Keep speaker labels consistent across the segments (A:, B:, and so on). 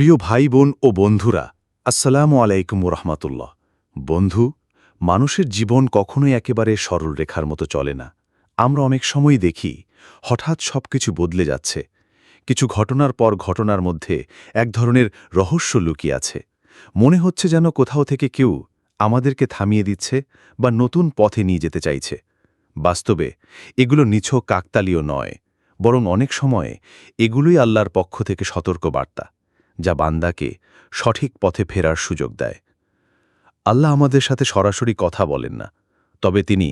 A: প্রিয় ভাই বোন ও বন্ধুরা, আসসালামু আলাইকুম রহমাতুল্লাহ। বন্ধু, মানুষের জীবন কখনোই একেবারে সরল রেখার মতো চলে না। আমরা অনেক সময় দেখি, হঠাৎ সবকিছু বদলে যাচ্ছে। কিছু ঘটনার পর ঘটনার মধ্যে এক ধরনের রহস্য লুকিয়ে আছে। মনে হচ্ছে যেন কোথাও থেকে কেউ আমাদেরকে থামিয়ে দিচ্ছে বা নতুন পথে নিয়ে যেতে চাইছে। বাস্তবে, এগুলো নিছক কাকতালীয় নয়, বরং অনেক সময় এগুলোই আল্লাহর পক্ষ থেকে সতর্ক বার্তা যা বান্দাকে সঠিক পথে ফেরার সুযোগ দেয়। আল্লাহ আমাদের সাথে সরাসরি কথা বলেন না, তবে তিনি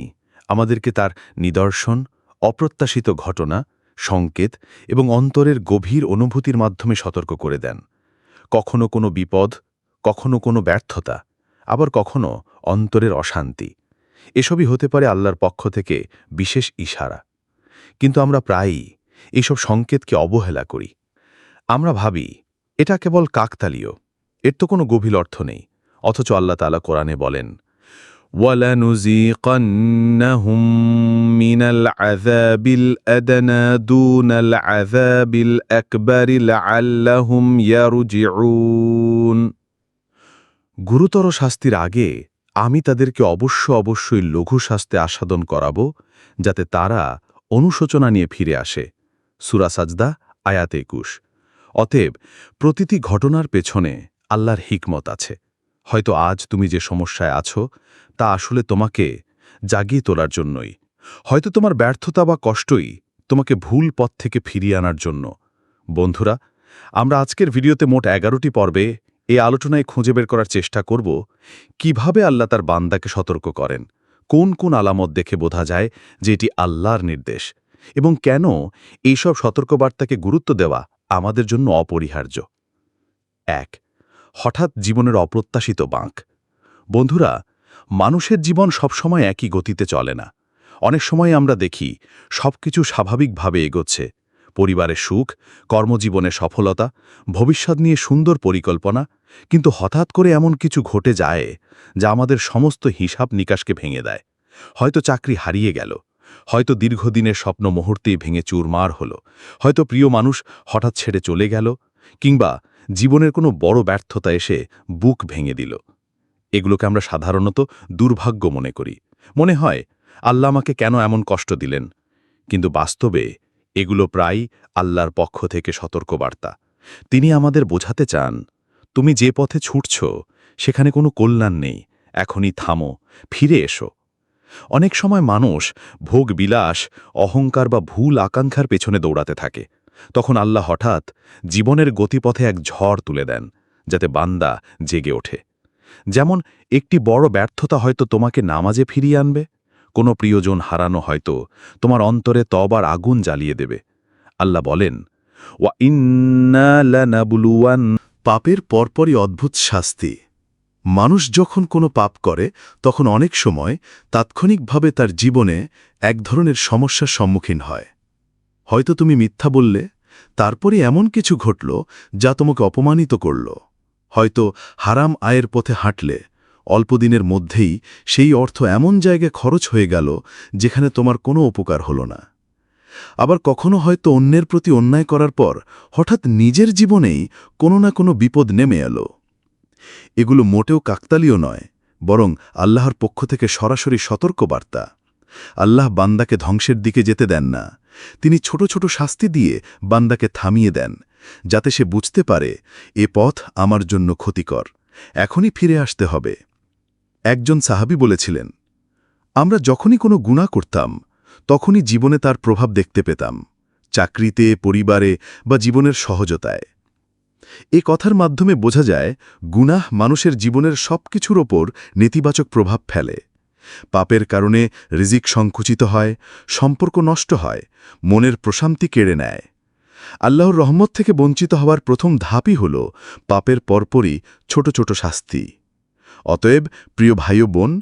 A: আমাদেরকে তার নিদর্শন, অপ্রত্যাশিত ঘটনা, সংকেত এবং অন্তরের গভীর অনুভূতির মাধ্যমে সতর্ক করে দেন। কখনো কোনো বিপদ, কখনো কোনো ব্যর্থতা, আবার কখনো অন্তরের অশান্তি। এসবই হতে পারে আল্লাহর পক্ষ থেকে বিশেষ ইশারা। কিন্তু আমরা প্রায়ই এইসব সংকেতকে অবহেলা করি। আমরা ভাবি এটা কেবল কাকতালীয় এর তো কোনো গভীর অর্থ নেই অথচ আল্লাহ তালা কোরআনে বলেন وَلَنُذِيقَنَّهُم مِّنَ الْعَذَابِ الْأَدْنَىٰ دُونَ الْعَذَابِ الْأَكْبَرِ لَعَلَّهُمْ يَرْجِعُونَ গুরুতর শাস্তির আগে আমি তাদেরকে অবশ্য অবশ্যই লঘু শাস্তে আস্বাদন করাব যাতে তারা অনুশোচনা নিয়ে ফিরে আসে সুরা সাজদা আয়াত একুশ অতএব প্রতিটি ঘটনার পেছনে আল্লাহর হিকমত আছে। হয়তো আজ তুমি যে সমস্যায় আছো, তা আসলে তোমাকে জাগিয়ে তোলার জন্যই। হয়তো তোমার ব্যর্থতা বা কষ্টই তোমাকে ভুল পথ থেকে ফিরিয়ে আনার জন্য। বন্ধুরা, আমরা আজকের ভিডিওতে মোট এগারোটি পর্বে এই আলোচনায় খুঁজে বের করার চেষ্টা করব, কীভাবে আল্লাহ তার বান্দাকে সতর্ক করেন? কোন কোন আলামত দেখে বোঝা যায় যে এটি আল্লাহর নির্দেশ? এবং কেন এইসব সতর্কবার্তাকে গুরুত্ব দেওয়া আমাদের জন্য অপরিহার্য। এক, হঠাৎ জীবনের অপ্রত্যাশিত বাঁক। বন্ধুরা, মানুষের জীবন সবসময় একই গতিতে চলে না। অনেক সময় আমরা দেখি, সবকিছু স্বাভাবিকভাবে এগোচ্ছে। পরিবারের সুখ কর্মজীবনে সফলতা, ভবিষ্যৎ নিয়ে সুন্দর পরিকল্পনা, কিন্তু হঠাৎ করে এমন কিছু ঘটে যায়, যা আমাদের সমস্ত হিসাব নিকাশকে ভেঙে দেয়। হয়তো চাকরি হারিয়ে গেল হয়তো দীর্ঘদিনের স্বপ্ন মুহূর্তেই ভেঙে চুরমার হল। হয়তো প্রিয় মানুষ হঠাৎ ছেড়ে চলে গেল, কিংবা জীবনের কোনো বড় ব্যর্থতা এসে বুক ভেঙে দিল। এগুলোকে আমরা সাধারণত দুর্ভাগ্য মনে করি। মনে হয়, আল্লাহ আমাকে কেন এমন কষ্ট দিলেন? কিন্তু বাস্তবে এগুলো প্রায় আল্লাহর পক্ষ থেকে সতর্কবার্তা। তিনি আমাদের বোঝাতে চান, তুমি যে পথে ছুটছ, সেখানে কোনো কল্যাণ নেই। এখনই থামো, ফিরে এসো। অনেক সময় মানুষ ভোগ বিলাস অহংকার বা ভুল আকাঙ্ক্ষার পেছনে দৌড়াতে থাকে। তখন আল্লাহ হঠাৎ জীবনের গতিপথে এক ঝড় তুলে দেন, যাতে বান্দা জেগে ওঠে। যেমন, একটি বড় ব্যর্থতা হয়তো তোমাকে নামাজে ফিরিয়ে আনবে, কোনো প্রিয়জন হারানো হয়তো তোমার অন্তরে তবার আগুন জ্বালিয়ে দেবে। আল্লাহ বলেন, ওয়া ইন্না পাপের পরপরই অদ্ভুত শাস্তি। মানুষ যখন কোনো পাপ করে, তখন অনেক সময় তাৎক্ষণিকভাবে তার জীবনে এক ধরনের সমস্যার সম্মুখীন হয়। হয়তো তুমি মিথ্যা বললে, তারপরে এমন কিছু ঘটল যা তোমাকে অপমানিত করল। হয়তো হারাম আয়ের পথে হাঁটলে অল্পদিনের মধ্যেই সেই অর্থ এমন জায়গায় খরচ হয়ে গেল যেখানে তোমার কোনো উপকার হল না। আবার কখনো হয়তো অন্যের প্রতি অন্যায় করার পর হঠাৎ নিজের জীবনেই কোনো না কোনো বিপদ নেমে এলো। এগুলো মোটেও কাকতালীয় নয়, বরং আল্লাহর পক্ষ থেকে সরাসরি সতর্কবার্তা। আল্লাহ বান্দাকে ধ্বংসের দিকে যেতে দেন না। তিনি ছোট ছোট শাস্তি দিয়ে বান্দাকে থামিয়ে দেন, যাতে সে বুঝতে পারে, এ পথ আমার জন্য ক্ষতিকর। এখনই ফিরে আসতে হবে। একজন সাহাবি বলেছিলেন, আমরা যখনই কোনো গুণা করতাম, তখনই জীবনে তার প্রভাব দেখতে পেতাম, চাকরিতে, পরিবারে বা জীবনের সহজতায়। এ কথার মাধ্যমে বোঝা যায়, গুনাহ মানুষের জীবনের সব কিছুর ওপর নেতিবাচক প্রভাব ফেলে। পাপের কারণে রিজিক সংকুচিত হয়, সম্পর্ক নষ্ট হয়, মনের প্রশান্তি কেড়ে নেয়। আল্লাহর রহমত থেকে বঞ্চিত হওয়ার প্রথম ধাপই হল পাপের পরপরই ছোট ছোট শাস্তি। অতএব, প্রিয় ভাই বোন,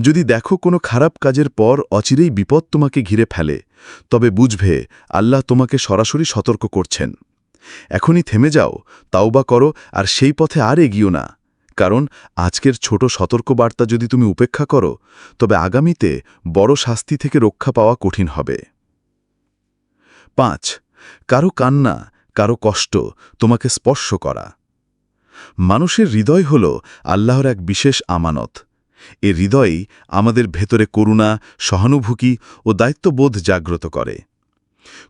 A: যদি দেখো কোনো খারাপ কাজের পর অচিরেই বিপদ তোমাকে ঘিরে ফেলে, তবে বুঝবে আল্লাহ তোমাকে সরাসরি সতর্ক করছেন। এখনই থেমে যাও, তাওবা করো, আর সেই পথে আর এগিও না। কারণ আজকের ছোট সতর্কবার্তা যদি তুমি উপেক্ষা করো, তবে আগামীতে বড় শাস্তি থেকে রক্ষা পাওয়া কঠিন হবে। পাঁচ, কারও কান্না, কারও কষ্ট তোমাকে স্পর্শ করা।
B: মানুষের হৃদয় হল আল্লাহর এক বিশেষ আমানত। এ হৃদয়ই আমাদের ভেতরে করুণা, সহানুভূতি ও দায়িত্ববোধ জাগ্রত করে।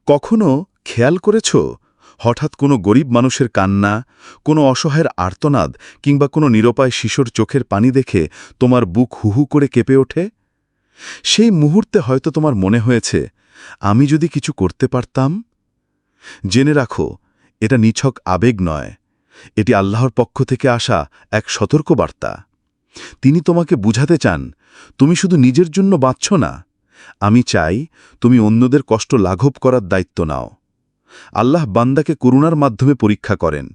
B: কখনো খেয়াল করেছ হঠাৎ কোনো গরিব মানুষের কান্না, কোনো অসহায়ের আর্তনাদ কিংবা কোনো নিরপায় শিশুর চোখের পানি দেখে তোমার বুক হুহু করে কেঁপে ওঠে? সেই মুহূর্তে হয়তো তোমার মনে হয়েছে, আমি যদি কিছু করতে পারতাম? জেনে রাখো, এটা নিছক আবেগ নয়। এটি আল্লাহর পক্ষ থেকে আসা এক সতর্ক বার্তা তিনি তোমাকে বুঝাতে চান, তুমি শুধু নিজের জন্য বাঁচছ না। আমি চাই তুমি অন্যদের কষ্ট লাঘব করার দায়িত্ব নাও। আল্লাহ বান্দাকে করুণার মাধ্যমে পরীক্ষা করেন।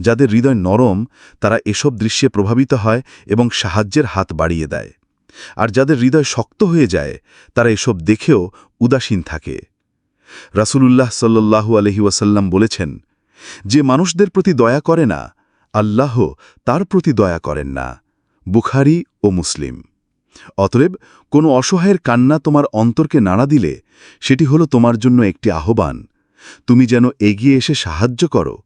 B: যাদের হৃদয় নরম, তারা এসব দৃশ্যে প্রভাবিত হয় এবং সাহায্যের হাত বাড়িয়ে দেয়। আর যাদের হৃদয় শক্ত হয়ে যায়, তারা এসব দেখেও উদাসীন থাকে। রাসূলুল্লাহ সাল্লাল্লাহু আলহি ওয়াসাল্লাম বলেছেন, যে মানুষদের প্রতি দয়া করে না, আল্লাহ তার প্রতি দয়া করেন না, বুখারি ও মুসলিম। অতএব কোনো অসহায়ের কান্না তোমার অন্তরকে নাড়া দিলে, সেটি হলো তোমার জন্য একটি আহ্বান। তুমি যেন এগিয়ে এসে সাহায্য করো,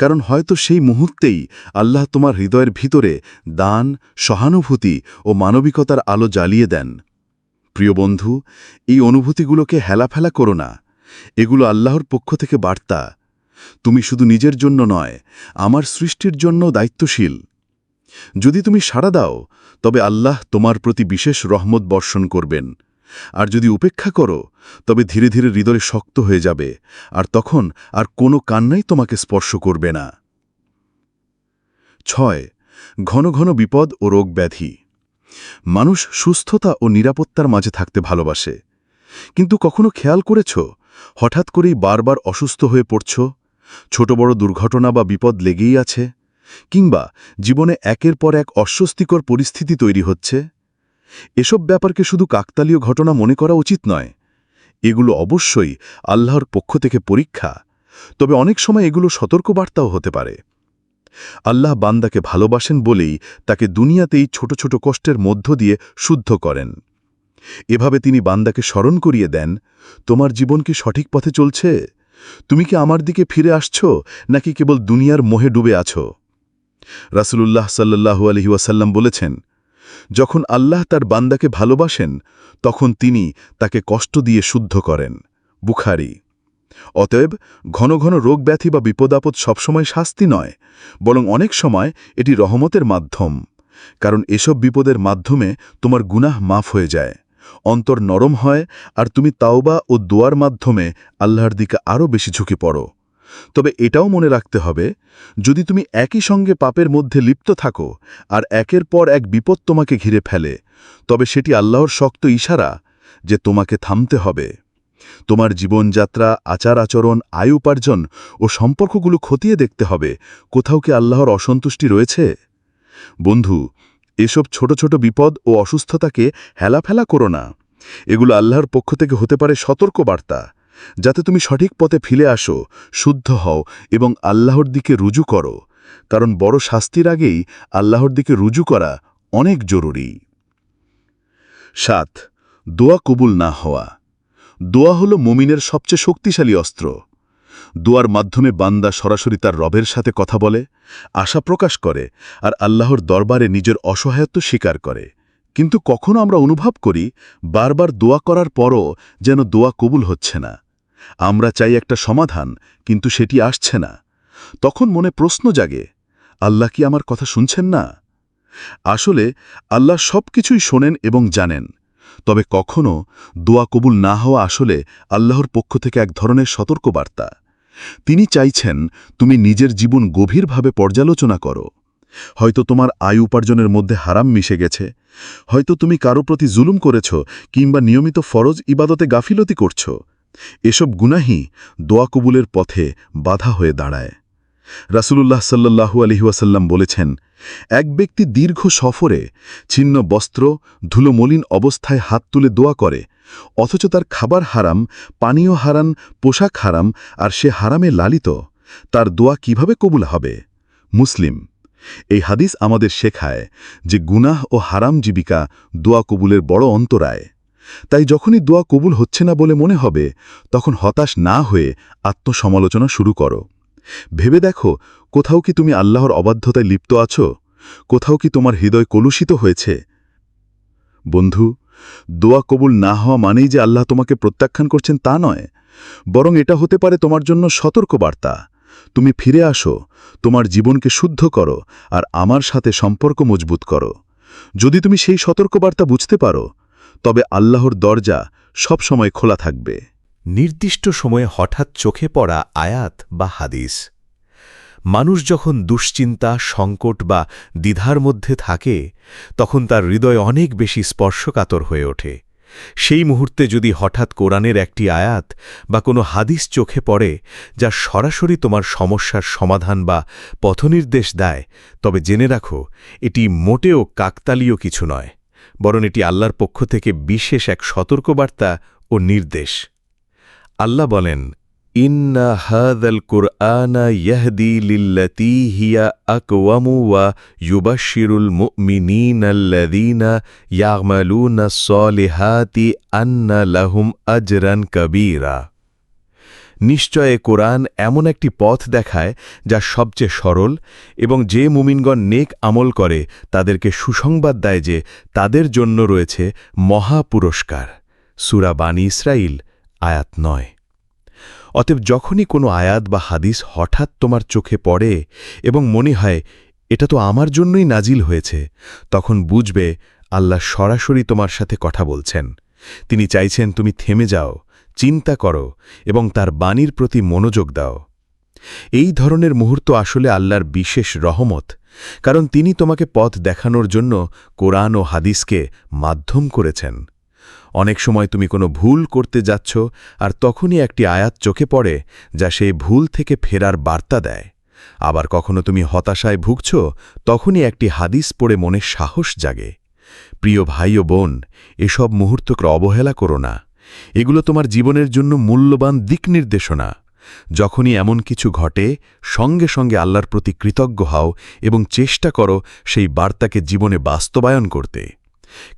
B: কারণ হয়তো সেই মুহূর্তেই আল্লাহ তোমার হৃদয়ের ভিতরে দান, সহানুভূতি ও মানবিকতার আলো জ্বালিয়ে দেন। প্রিয় বন্ধু, এই অনুভূতিগুলোকে হেলাফেলা করো না। এগুলো আল্লাহর পক্ষ থেকে বার্তা। তুমি শুধু নিজের জন্য নয়, আমার সৃষ্টির জন্য দায়িত্বশীল। যদি তুমি সাড়া দাও, তবে আল্লাহ তোমার প্রতি বিশেষ রহমত বর্ষণ করবেন। আর যদি উপেক্ষা করো, তবে ধীরে ধীরে হৃদয় শক্ত হয়ে যাবে, আর তখন আর কোনো কান্নাই তোমাকে স্পর্শ করবে না। ছয়, ঘন ঘন বিপদ ও রোগ ব্যাধি। মানুষ সুস্থতা ও নিরাপত্তার মাঝে থাকতে ভালোবাসে। কিন্তু কখনো খেয়াল করেছ, হঠাৎ করেই বারবার অসুস্থ হয়ে পড়ছ, ছোট বড় দুর্ঘটনা বা বিপদ লেগেই আছে, কিংবা জীবনে একের পর এক অস্বস্তিকর পরিস্থিতি তৈরি হচ্ছে? এসব ব্যাপারকে শুধু কাকতালীয় ঘটনা মনে করা উচিত নয়। এগুলো অবশ্যই আল্লাহর পক্ষ থেকে পরীক্ষা, তবে অনেক সময় এগুলো সতর্কবার্তাও হতে পারে। আল্লাহ বান্দাকে ভালোবাসেন বলেই তাকে দুনিয়াতেই ছোট ছোট কষ্টের মধ্য দিয়ে শুদ্ধ করেন। এভাবে তিনি বান্দাকে স্মরণ করিয়ে দেন, তোমার জীবন কি সঠিক পথে চলছে? তুমি কি আমার দিকে ফিরে আসছ, নাকি কেবল দুনিয়ার মোহে ডুবে আছো? রাসূলুল্লাহ সাল্লাল্লাহু আলহি ওয়াসাল্লাম বলেছেন যখন আল্লাহ তার বান্দাকে ভালোবাসেন, তখন তিনি তাকে কষ্ট দিয়ে শুদ্ধ করেন। বুখারি। অতএব ঘন ঘন রোগ ব্যাধি বা বিপদাপদ সবসময় শাস্তি নয়, বরং অনেক সময় এটি রহমতের মাধ্যম। কারণ এসব বিপদের মাধ্যমে তোমার গুনাহ মাফ হয়ে যায়, অন্তর নরম হয়, আর তুমি তাওবা ও দোয়ার মাধ্যমে আল্লাহর দিকে আরও বেশি ঝুঁকে পড়ো। তবে এটাও মনে রাখতে হবে, যদি তুমি একই সঙ্গে পাপের মধ্যে লিপ্ত থাকো আর একের পর এক বিপদ তোমাকে ঘিরে ফেলে, তবে সেটি আল্লাহর শক্ত ইশারা যে তোমাকে থামতে হবে। তোমার জীবনযাত্রা আচার আচরণ আয় উপার্জন ও সম্পর্কগুলো খতিয়ে দেখতে হবে, কোথাও কি আল্লাহর অসন্তুষ্টি রয়েছে? বন্ধু, এসব ছোট ছোট বিপদ ও অসুস্থতাকে হেলাফেলা করো না। এগুলো আল্লাহর পক্ষ থেকে হতে পারে সতর্ক বার্তা যাতে তুমি সঠিক পথে ফিরে আসো, শুদ্ধ হও এবং আল্লাহর দিকে রুজু করো, কারণ বড় শাস্তির আগেই আল্লাহর দিকে রুজু করা অনেক জরুরি। সাত, দোয়া কবুল না হওয়া। দোয়া হল মুমিনের সবচেয়ে শক্তিশালী অস্ত্র। দোয়ার মাধ্যমে বান্দা সরাসরি তার রবের সাথে কথা বলে, আশা প্রকাশ করে আর আল্লাহর দরবারে নিজের অসহায়ত্ব স্বীকার করে। কিন্তু কখনো আমরা অনুভব করি বারবার দোয়া করার পরও যেন দোয়া কবুল হচ্ছে না। আমরা চাই একটা সমাধান, কিন্তু সেটি আসছে না। তখন মনে প্রশ্ন জাগে, আল্লাহ কি আমার কথা শুনছেন না? আসলে আল্লাহ সব কিছুই শোনেন এবং জানেন, তবে কখনও দোয়া কবুল না হওয়া আসলে আল্লাহর পক্ষ থেকে এক ধরনের সতর্কবার্তা। তিনি চাইছেন তুমি নিজের জীবন গভীরভাবে পর্যালোচনা করো। হয়তো তোমার আয় উপার্জনের মধ্যে হারাম মিশে গেছে, হয়তো তুমি কারও প্রতি জুলুম করেছ কিংবা নিয়মিত ফরজ ইবাদতে গাফিলতি করছ। এসব গুনাহি দোয়া কবুলের পথে বাধা হয়ে দাঁড়ায়। রাসূলুল্লাহ সাল্লাহু আলহিউসাল্লাম বলেছেন, এক ব্যক্তি দীর্ঘ সফরে ছিন্ন বস্ত্র ধুলোমলিন অবস্থায় হাত তুলে দোয়া করে, অথচ তার খাবার হারাম, পানীয় হারান, পোশাক হারাম আর সে হারামে লালিত, তার দোয়া কীভাবে কবুল হবে? মুসলিম, এই হাদিস আমাদের শেখায় যে গুনাহ ও হারাম জীবিকা দোয়া কবুলের বড় অন্তরায়। তাই যখনই দোয়া কবুল হচ্ছে না বলে মনে হবে, তখন হতাশ না হয়ে আত্মসমালোচনা শুরু করো। ভেবে দেখো, কোথাও কি তুমি আল্লাহর অবাধ্যতায় লিপ্ত আছো? কোথাও কি তোমার হৃদয় কলুষিত হয়েছে? বন্ধু, দোয়া কবুল না হওয়া মানেই যে আল্লাহ তোমাকে প্রত্যাখ্যান করছেন তা নয়। বরং এটা হতে পারে তোমার জন্য সতর্কবার্তা। তুমি ফিরে আসো, তোমার জীবনকে শুদ্ধ করো, আর আমার সাথে সম্পর্ক মজবুত করো। যদি তুমি সেই সতর্কবার্তা বুঝতে পারো তবে আল্লাহর দরজা সবসময় খোলা থাকবে।
C: নির্দিষ্ট সময়ে হঠাৎ চোখে পড়া আয়াত বা হাদিস। মানুষ যখন দুশ্চিন্তা, সংকট বা দ্বিধার মধ্যে থাকে, তখন তার হৃদয় অনেক বেশি স্পর্শকাতর হয়ে ওঠে। সেই মুহূর্তে যদি হঠাৎ কোরআনের একটি আয়াত বা কোনো হাদিস চোখে পড়ে, যা সরাসরি তোমার সমস্যার সমাধান বা পথনির্দেশ দেয়, তবে জেনে রাখো, এটি মোটেও কাকতালীয় কিছু নয়। বরং এটি আল্লাহর পক্ষ থেকে বিশেষ এক সতর্কবার্তা ও নির্দেশ। আল্লাহ বলেন, ইন্না হাদাল কুরআনা ইয়াহদি লিল্লাতি হিয়া আকওয়ামু ওয়া ইউবাশশিরুল মুমিনিনাল্লাযীনা ইয়া'মালুনা সলিহাতি আন্না লাহুম আজরান কবীরা নিশ্চয় কোরআন এমন একটি পথ দেখায় যা সবচেয়ে সরল এবং যে মুমিনগণ নেক আমল করে তাদেরকে সুসংবাদ দেয় যে তাদের জন্য রয়েছে মহা পুরস্কার সুরা বানী ইসরাইল আয়াত নয়। অতএব যখনই কোনো আয়াত বা হাদিস হঠাৎ তোমার চোখে পড়ে এবং মনে হয়, এটা তো আমার জন্যই নাজিল হয়েছে, তখন বুঝবে আল্লাহ সরাসরি তোমার সাথে কথা বলছেন। তিনি চাইছেন তুমি থেমে যাও। চিন্তা করো এবং তার বাণীর প্রতি মনোযোগ দাও। এই ধরনের মুহূর্ত আসলে আল্লাহর বিশেষ রহমত, কারণ তিনি তোমাকে পথ দেখানোর জন্য কোরআন ও হাদিসকে মাধ্যম করেছেন। অনেক সময় তুমি কোনো ভুল করতে যাচ্ছ আর তখনই একটি আয়াত চোখে পড়ে যা সেই ভুল থেকে ফেরার বার্তা দেয়। আবার কখনো তুমি হতাশায় ভুগছ, তখনই একটি হাদিস পড়ে মনে সাহস জাগে। প্রিয় ভাই ও বোন, এসব মুহূর্তকে অবহেলা করো না। এগুলো তোমার জীবনের জন্য মূল্যবান দিক নির্দেশনা। যখনই এমন কিছু ঘটে, সঙ্গে সঙ্গে আল্লাহর প্রতি কৃতজ্ঞ হও এবং চেষ্টা করো সেই বার্তাকে জীবনে বাস্তবায়ন করতে।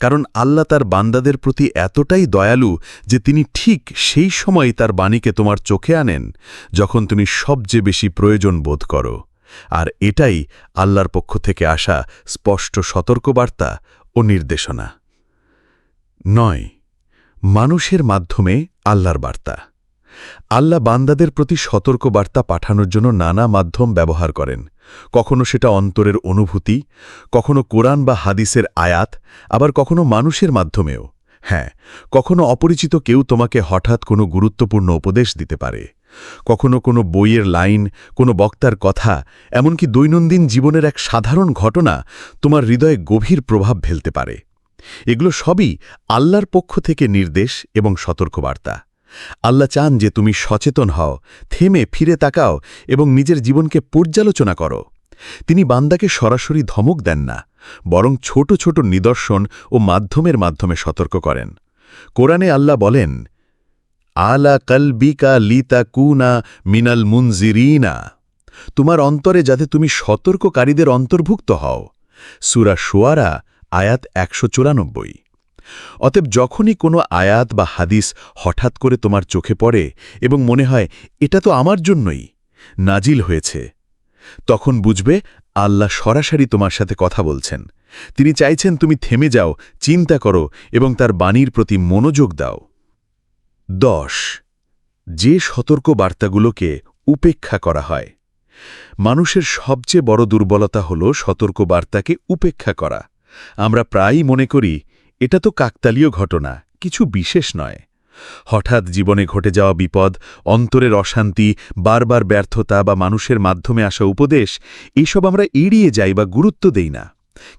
C: কারণ আল্লাহ তার বান্দাদের প্রতি এতটাই দয়ালু যে তিনি ঠিক সেই সময় তার বাণীকে তোমার চোখে আনেন, যখন তুমি সবচেয়ে বেশি প্রয়োজন বোধ করো। আর এটাই আল্লাহর পক্ষ থেকে আসা স্পষ্ট সতর্কবার্তা ও নির্দেশনা। নয়। মানুষের মাধ্যমে আল্লাহর বার্তা। আল্লাহ বান্দাদের প্রতি সতর্ক বার্তা পাঠানোর জন্য নানা মাধ্যম ব্যবহার করেন। কখনো সেটা অন্তরের অনুভূতি, কখনো কোরআন বা হাদিসের আয়াত, আবার কখনো মানুষের মাধ্যমেও। হ্যাঁ কখনো অপরিচিত কেউ তোমাকে হঠাৎ কোনো গুরুত্বপূর্ণ উপদেশ দিতে পারে। কখনো কোনো বইয়ের লাইন, কোনো বক্তার কথা, এমনকি দৈনন্দিন জীবনের এক সাধারণ ঘটনা তোমার হৃদয়ে গভীর প্রভাব ফেলতে পারে। এগুলো সবই আল্লাহর পক্ষ থেকে নির্দেশ এবং সতর্কবার্তা। আল্লাহ চান যে তুমি সচেতন হও, থেমে ফিরে তাকাও এবং নিজের জীবনকে পর্যালোচনা করো। তিনি বান্দাকে সরাসরি ধমক দেন না, বরং ছোট ছোট নিদর্শন ও মাধ্যমের মাধ্যমে সতর্ক করেন। কোরআনে আল্লাহ বলেন, আলা কলবিকা লিতা কুনা মিনাল মুনজিরিনা। তোমার অন্তরে যাতে তুমি সতর্ককারীদের অন্তর্ভুক্ত হও। সুরা সোয়ারা আয়াত একশো চুরানব্বই। অতএব যখনই কোনো আয়াত বা হাদিস হঠাৎ করে তোমার চোখে পড়ে এবং মনে হয়, এটা তো আমার জন্যই নাজিল হয়েছে, তখন বুঝবে আল্লাহ সরাসরি তোমার সাথে কথা বলছেন। তিনি চাইছেন তুমি থেমে যাও, চিন্তা করো এবং তার বাণীর প্রতি মনোযোগ দাও। দশ। যে সতর্ক বার্তাগুলোকে উপেক্ষা করা হয়। মানুষের সবচেয়ে বড় দুর্বলতা হল সতর্ক বার্তাকে উপেক্ষা করা। আমরা প্রায়ই মনে করি, এটা তো কাকতালীয় ঘটনা, কিছু বিশেষ নয়। হঠাৎ জীবনে ঘটে যাওয়া বিপদ, অন্তরের অশান্তি, বারবার ব্যর্থতা বা মানুষের মাধ্যমে আসা উপদেশ, এসব আমরা এড়িয়ে যাই বা গুরুত্ব দেই না।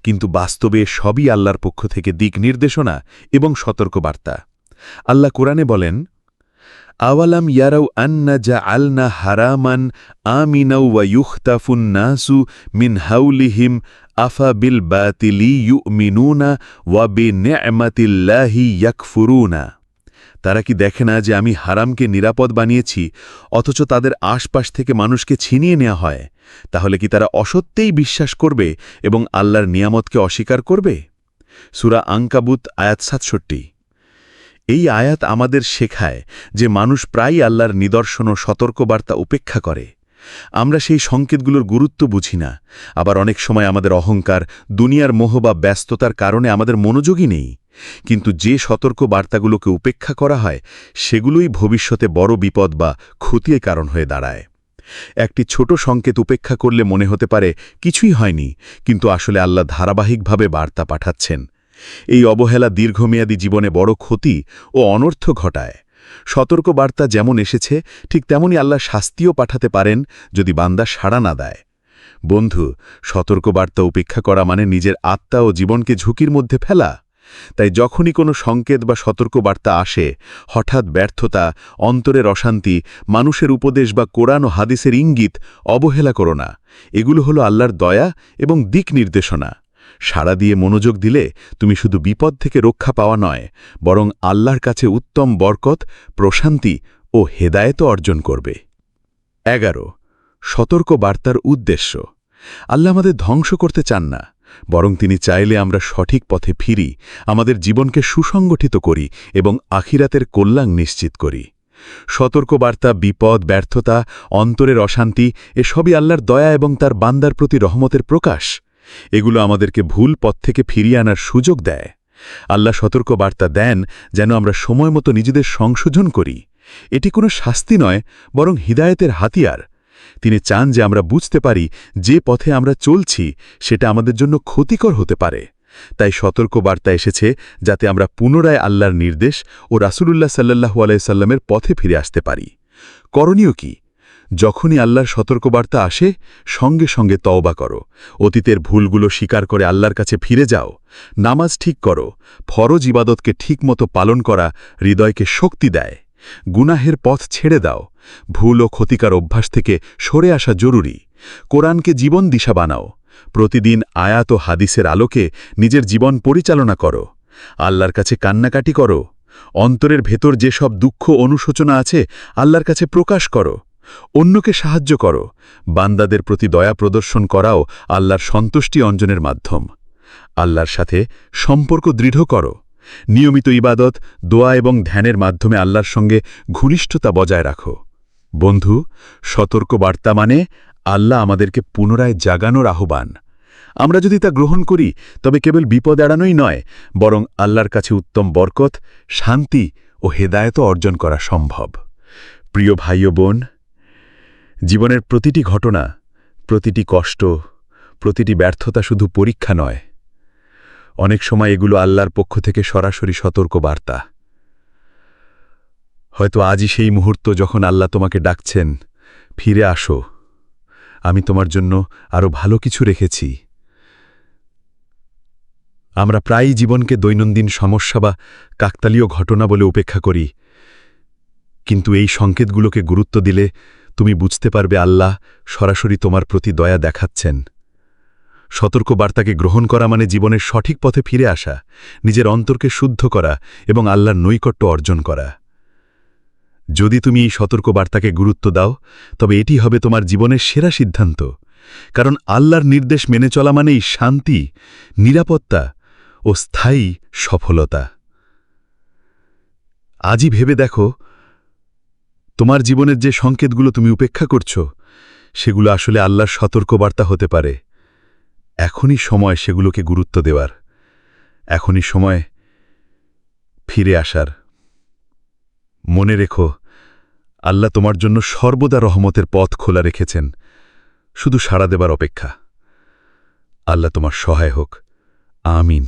C: কিন্তু বাস্তবে সবই আল্লাহর পক্ষ থেকে দিক নির্দেশনা এবং সতর্কবার্তা। আল্লাহ কোরআনে বলেন, আওয়ালাম ইয়ারাউ আন্না যা আলনা হারামান আমিনাউ ওয়া ইউখতাফুন নাসু মিন হাউলিহিম আফা বিল বাতিলি ইউমিনুনা ওয়া বে নেমাতিল্লাহি ইয়াকফুরুনা। তারা কি দেখে না যে আমি হারামকে নিরাপদ বানিয়েছি, অথচ তাদের আশপাশ থেকে মানুষকে ছিনিয়ে নেওয়া হয়? তাহলে কি তারা অসত্যেই বিশ্বাস করবে এবং আল্লাহর নিয়ামতকে অস্বীকার করবে? সুরা আঙ্কাবুত আয়াত সাতষট্টি। এই আয়াত আমাদের শেখায় যে মানুষ প্রায়ই আল্লাহর নিদর্শন ও সতর্কবার্তা উপেক্ষা করে।
B: আমরা সেই সংকেতগুলোর গুরুত্ব বুঝি না। আবার অনেক সময় আমাদের অহংকার, দুনিয়ার মোহ বা ব্যস্ততার কারণে আমাদের মনোযোগই নেই। কিন্তু যে সতর্ক বার্তাগুলোকে উপেক্ষা করা হয়, সেগুলোই ভবিষ্যতে বড় বিপদ বা ক্ষতির কারণ হয়ে দাঁড়ায়। একটি ছোট সংকেত উপেক্ষা করলে মনে হতে পারে কিছুই হয়নি, কিন্তু আসলে আল্লাহ ধারাবাহিকভাবে বার্তা পাঠাচ্ছেন। এই অবহেলা দীর্ঘমেয়াদী জীবনে বড় ক্ষতি ও অনর্থ ঘটায়। সতর্ক বার্তা যেমন এসেছে, ঠিক তেমনি আল্লাহ শাস্তিও পাঠাতে পারেন যদি বান্দা সাড়া না দেয়। বন্ধু, সতর্কবার্তা উপেক্ষা করা মানে নিজের আত্মা ও জীবনকে ঝুঁকির মধ্যে ফেলা। তাই যখনই কোনো সংকেত বা সতর্কবার্তা আসে, হঠাৎ ব্যর্থতা, অন্তরের অশান্তি, মানুষের উপদেশ বা কোরআন ও হাদিসের ইঙ্গিত অবহেলা করো না। এগুলো হলো আল্লাহর দয়া এবং দিক নির্দেশনা। সাড়া দিয়ে মনোযোগ দিলে তুমি শুধু বিপদ থেকে রক্ষা পাওয়া নয়, বরং আল্লাহর কাছে উত্তম বরকত, প্রশান্তি ও হেদায়েত অর্জন করবে। এগারো সতর্ক বার্তার উদ্দেশ্য। আল্লাহ আমাদের ধ্বংস করতে চান না, বরং তিনি চাইলে আমরা সঠিক পথে ফিরি, আমাদের জীবনকে সুসংগঠিত করি এবং আখিরাতের কল্যাণ নিশ্চিত করি। সতর্কবার্তা, বিপদ, ব্যর্থতা, অন্তরের অশান্তি, এসবই আল্লাহর দয়া এবং তার বান্দার প্রতি রহমতের প্রকাশ। এগুলো আমাদেরকে ভুল পথ থেকে ফিরিয়ে আনার সুযোগ দেয়। আল্লাহ সতর্ক বার্তা দেন যেন আমরা সময় মতো নিজেদের সংশোধন করি। এটি কোনো শাস্তি নয়, বরং হিদায়তের হাতিয়ার। তিনি চান যে আমরা বুঝতে পারি যে পথে আমরা চলছি, সেটা আমাদের জন্য ক্ষতিকর হতে পারে। তাই সতর্ক বার্তা এসেছে যাতে আমরা পুনরায় আল্লাহর নির্দেশ ও রাসূলুল্লাহ সাল্লাহু আলাইসাল্লামের পথে ফিরে আসতে পারি। করণীয় কি? যখনই আল্লাহর সতর্কবার্তা আসে, সঙ্গে সঙ্গে তওবা করো। অতীতের ভুলগুলো স্বীকার করে আল্লাহর কাছে ফিরে যাও। নামাজ ঠিক করো। ফরজ ইবাদতকে ঠিকমতো পালন করা হৃদয়কে শক্তি দেয়। গুনাহের পথ ছেড়ে দাও। ভুল ও ক্ষতিকার অভ্যাস থেকে সরে আসা জরুরি। কোরআনকে জীবন দিশা বানাও। প্রতিদিন আয়াত ও হাদিসের আলোকে নিজের জীবন পরিচালনা করো। আল্লাহর কাছে কান্নাকাটি করো। অন্তরের ভেতর যেসব দুঃখ অনুশোচনা আছে, আল্লাহর কাছে প্রকাশ করো। অন্যকে সাহায্য করো। বান্দাদের প্রতি দয়া প্রদর্শন করাও আল্লাহর সন্তুষ্টি অঞ্জনের মাধ্যম। আল্লাহর সাথে সম্পর্ক দৃঢ় করো। নিয়মিত ইবাদত, দোয়া এবং ধ্যানের মাধ্যমে আল্লাহর সঙ্গে ঘনিষ্ঠতা বজায় রাখো। বন্ধু সতর্ক বার্তা মানে আল্লাহ আমাদেরকে পুনরায় জাগানোর আহ্বান। আমরা যদি তা গ্রহণ করি, তবে কেবল বিপদ এড়ানোই নয়, বরং আল্লাহর কাছে উত্তম বরকত, শান্তি ও হেদায়ত অর্জন করা সম্ভব। প্রিয় ভাই বোন জীবনের প্রতিটি ঘটনা, প্রতিটি কষ্ট, প্রতিটি ব্যর্থতা শুধু পরীক্ষা নয়। অনেক সময় এগুলো আল্লাহর পক্ষ থেকে সরাসরি সতর্ক বার্তা। হয়তো আজই সেই মুহূর্ত যখন আল্লাহ তোমাকে ডাকছেন, ফিরে আসো। আমি তোমার জন্য আরও ভালো কিছু রেখেছি। আমরা প্রায়ই জীবনকে দৈনন্দিন সমস্যা বা কাকতালীয় ঘটনা বলে উপেক্ষা করি। কিন্তু এই সংকেতগুলোকে গুরুত্ব দিলে তুমি বুঝতে পারবে আল্লাহ সরাসরি তোমার প্রতি দয়া দেখাচ্ছেন। সতর্ক বার্তাকে গ্রহণ করা মানে জীবনের সঠিক পথে ফিরে আসা, নিজের অন্তরকে শুদ্ধ করা এবং আল্লাহর নৈকট্য অর্জন করা। যদি তুমি এই সতর্ক বার্তাকে গুরুত্ব দাও, তবে এটি হবে তোমার জীবনের সেরা সিদ্ধান্ত। কারণ আল্লাহর নির্দেশ মেনে চলা মানেই শান্তি, নিরাপত্তা ও স্থায়ী সফলতা। আজই ভেবে দেখো তোমার জীবনের যে সংকেতগুলো তুমি উপেক্ষা করছ, সেগুলো আসলে আল্লাহর সতর্কবার্তা হতে পারে। এখনই সময় সেগুলোকে গুরুত্ব দেওয়ার। এখনই সময় ফিরে আসার। মনে রেখো, আল্লাহ তোমার জন্য সর্বদা রহমতের পথ খোলা রেখেছেন, শুধু সাড়া দেবার অপেক্ষা। আল্লাহ তোমার সহায় হোক। আমিন।